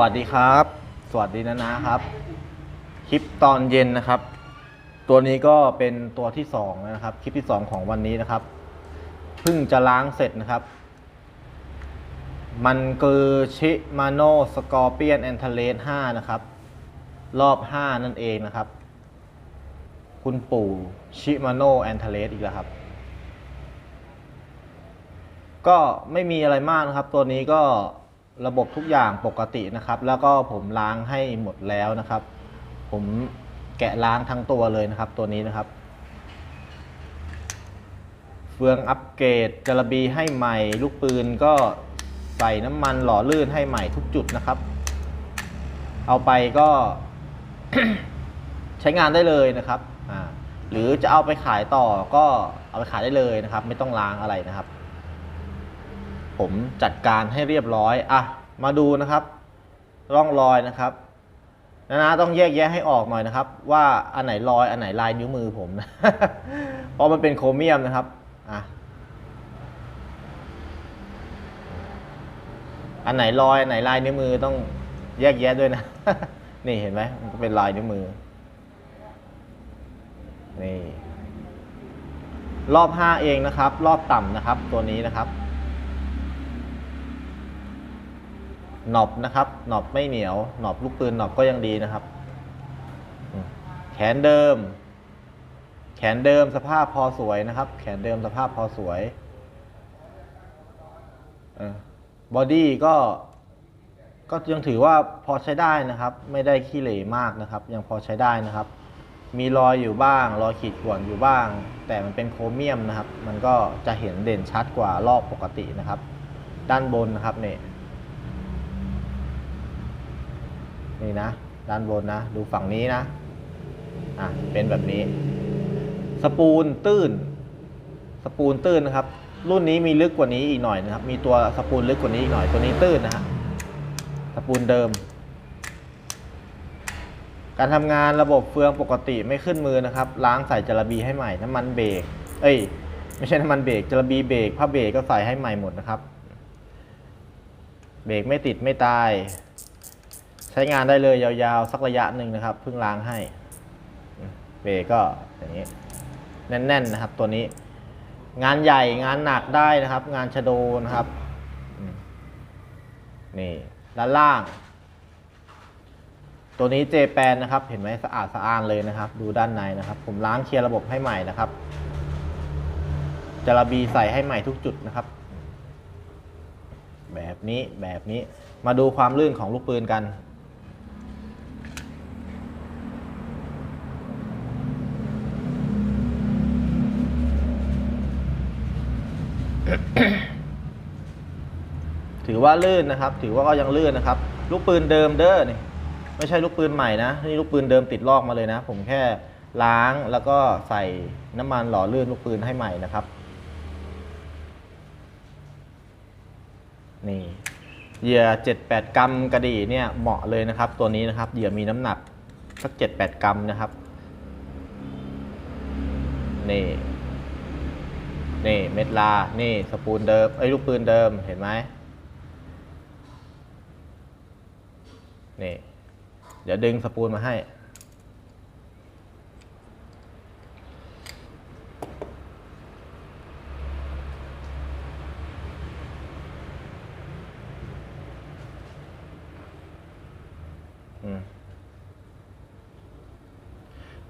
วัสดีครับ สวัสดีนะนะครับ คลิปตอนเย็นนะครับ ตัวนี้ก็เป็นตัวที่สองนะครับ คลิปที่สองของวันนี้นะครับ เพิ่งจะล้างเสร็จนะครับ มันคือชิมาโนสกอร์เปียนแอนเทเลส5นะครับ รอบ5นั่นเองนะครับ คุณปู่ชิมาโนแอนเทเลสอีกแล้วครับ ก็ไม่มีอะไรมากนะครับ ตัวนี้ก็ ระบบทุกอย่างปกตินะครับ แล้วก็ผมล้างให้หมดแล้วนะครับ ผมแกะล้างทั้งตัวเลยนะครับ ตัวนี้นะครับ เฟืองอัปเกรดจระบีให้ใหม่ ลูกปืนก็ใส่น้ำมันหล่อลื่นให้ใหม่ทุกจุดนะครับ เอาไปก็ใช้งานได้เลยนะครับอ่าหรือจะเอาไปขายต่อก็เอาไปขายได้เลยนะครับ ไม่ต้องล้างอะไรนะครับ ผมจัดการให้เรียบร้อยอะมาดูนะครับ ร่องรอยนะครับนะนะต้องแยกแยะให้ออกหน่อยนะครับ ว่าอันไหนรอยอันไหนลายนิ้วมือผมนะเพราะมันเป็นโครเมียมนะครับอะอันไหนรอยอันไหนลายนิ้วมือต้องแยกแยะด้วยนะ นี่เห็นไหมมันก็เป็นลายนิ้วมือนี่รอบ 5 เองนะครับ รอบต่ำนะครับตัวนี้นะครับ หนอบนะครับหนอบไม่เหนียวหนอบลูกปืนหนอบก็ยังดีนะครับ แขนเดิม แขนเดิมสภาพพอสวยนะครับ แขนเดิมสภาพพอสวยบอดี้ก็ก็ยังถือว่าพอใช้ได้นะครับ ไม่ได้ขี้เหร่มากนะครับ ยังพอใช้ได้นะครับ มีรอยอยู่บ้าง รอยขีดข่วนอยู่บ้าง แต่มันเป็นโครเมียมนะครับ มันก็จะเห็นเด่นชัดกว่ารอบปกตินะครับ ด้านบนนะครับเนี่ย นี่นะ ด้านบนนะ ดูฝั่งนี้นะ อะ เป็นแบบนี้ สปูลตื้น สปูลตื้นนะครับ รุ่นนี้มีลึกกว่านี้อีกหน่อยนะครับ มีตัวสปูลลึกกว่านี้อีกหน่อย ตัวนี้ตื้นนะฮะ สปูลเดิม การทำงานระบบเฟืองปกติไม่ขึ้นมือนะครับ ล้างใส่จระบีให้ใหม่ น้ำมันเบรก เอ้ย ไม่ใช่น้ำมันเบรก จระบีเบรก ผ้าเบรกก็ใส่ให้ใหม่หมดนะครับ เบรกไม่ติดไม่ตาย ใช้งานได้เลยยาวๆ สักระยะหนึ่งนะครับเพิ่งล้างให้เบรกก็อย่างนี้แน่นๆนะครับ ตัวนี้ งานใหญ่งานหนักได้นะครับ งานชะโดนะครับนี่ด้านล่าง ตัวนี้เจแปนนะครับ เห็นไหมสะอาดสะอ้านเลยนะครับ ดูด้านในนะครับ ผมล้างเคลียร์ระบบให้ใหม่นะครับจะระบีใส่ให้ใหม่ทุกจุดนะครับ แบบนี้แบบนี้มาดูความลื่นของลูกปืนกัน ถือว่าลื่นนะครับ ถือว่าก็ยังลื่นนะครับ ลูกปืนเดิมเด้อนี่ไม่ใช่ลูกปืนใหม่นะนี่ลูกปืนเดิมติดลอกมาเลยนะ ผมแค่ล้างแล้วก็ใส่น้ำมันหล่อลื่นลูกปืนให้ใหม่นะครับ นี่เหยื่อ7-8 กรัมกระดี่เนี่ยเหมาะเลยนะครับ ตัวนี้นะครับเหยื่อมีน้ำหนักสัก 7-8 กรัมนะครับนี่ นี่เม็ดลา นี่สปูลเดิมไอ้ลูกปืนเดิมเห็นไหมนี่เดี๋ยวดึงสปูลมาให้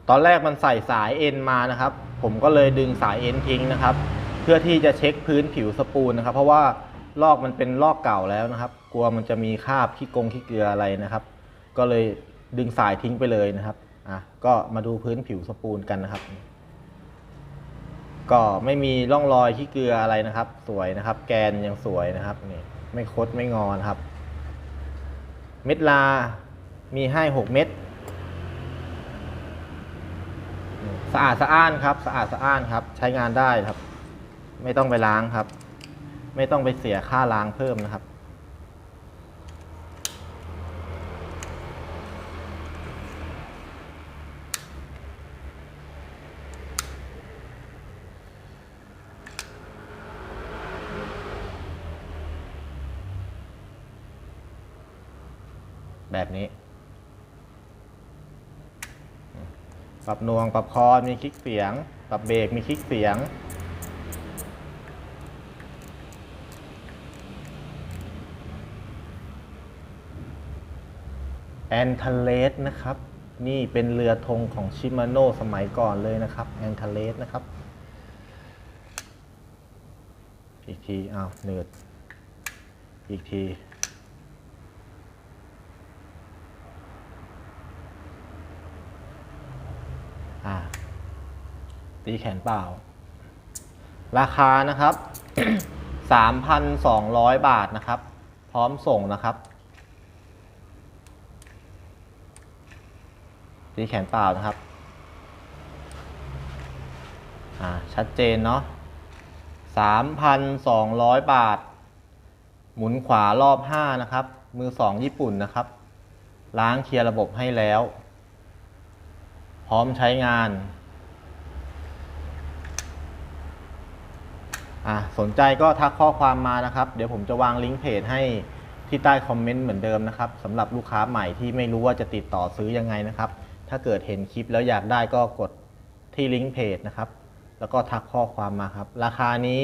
ตอนแรกมันใส่สายเอ็นมานะครับ ผมก็เลยดึงสายเอ็นทิ้งนะครับ เพื่อที่จะเช็คพื้นผิวสปูลนะครับ เพราะว่าลอกมันเป็นลอกเก่าแล้วนะครับ กลัวมันจะมีคราบขี้กงขี้เกลืออะไรนะครับ ก็เลยดึงสายทิ้งไปเลยนะครับอะก็มาดูพื้นผิวสปูลกันนะครับ ก็ไม่มีร่องรอยขี้เกลืออะไรนะครับ สวยนะครับ แกนยังสวยนะครับนี่ไม่คดไม่งอนครับ เม็ดลา มีให้6เม็ดสะอาดสะอ้านครับ สะอาดสะอ้านครับ ใช้งานได้ครับ ไม่ต้องไปล้างครับ ไม่ต้องไปเสียค่าล้างเพิ่มนะครับ แบบนี้ปรับนวง ปรับคอนมีคลิกเสียง ปรับเบรกมีคลิกเสียง แอนท l เลสนะครับ นี่เป็นเรือธงของชิมาโน่สมัยก่อนเลยนะครับแอนท l เลสนะครับ อีกทีอ้าวเนืดอีกที อ่า ตีแขนเปล่า ราคานะครับ 3,200 บาทนะครับ พร้อมส่งนะครับ ตีแขนเปล่านะครับ อ่า ชัดเจนเนาะ3,200 บาท หมุนขวารอบ 5 นะครับ มือ 2 ญี่ปุ่นนะครับ ล้างเคลียร์ระบบให้แล้ว พร้อมใช้งาน อะสนใจก็ทักข้อความมานะครับ เดี๋ยวผมจะวางลิงก์เพจให้ที่ใต้คอมเมนต์เหมือนเดิมนะครับสำหรับลูกค้าใหม่ที่ไม่รู้ว่าจะติดต่อซื้อยังไงนะครับ ถ้าเกิดเห็นคลิปแล้วอยากได้ก็กดที่ลิงก์เพจนะครับ แล้วก็ทักข้อความมาครับ ราคานี้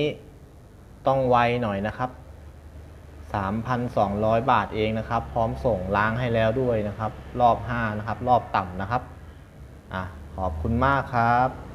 ต้องไวหน่อยนะครับ 3,200 บาทเองนะครับ พร้อมส่งล้างให้แล้วด้วยนะครับ รอบ 5 นะครับ รอบต่ำนะครับ อะ ขอบคุณมากครับ